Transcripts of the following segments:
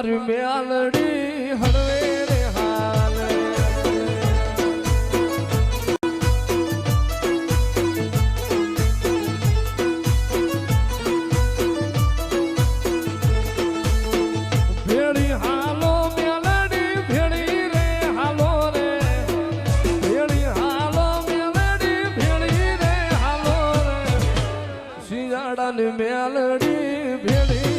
મારી મેલડી હળવે રે હાલ. ભેળી હાલો મેલડી, ભેળી રે, હાલો રે. ભેળી હાલો મેલડી, ભેળી રે, હાલો રે. શિયાળાની મેલડી, ભેળી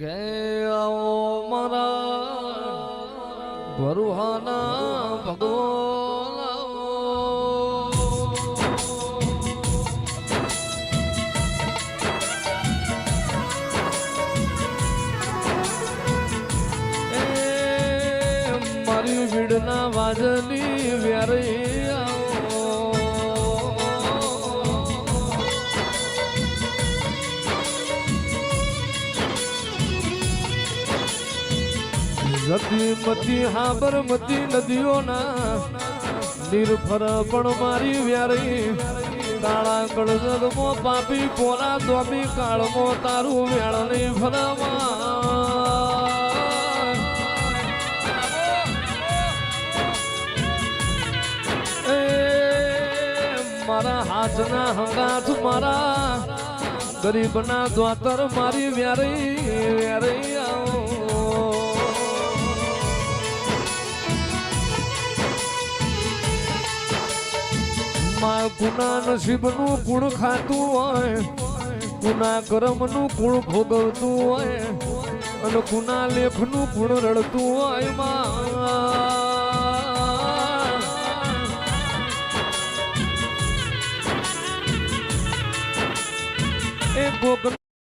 ગે આવો મારા ભરુહાના ભગવાન. મારી ભીડના વાજની વ્યારી આવો. જતી મતી હાબર મતી નદીઓના નિર્ભર પણ મારી વ્યારી. કાળા કળજગમો પાપી પોરા દોમી કાળમો તારું વેળ નહીં ભરવા મારા હાથના હંગાથ મારા ગરીબના દ્વાતર મારી વ્યારી. માં ગુના નસીબનું ગુણ ખાતું હોય, ગુના કર્મનું ગુણ ભોગવતું હોય, અને ગુના લેખનું ગુણ રડતું હોયમાં. એ ભોગ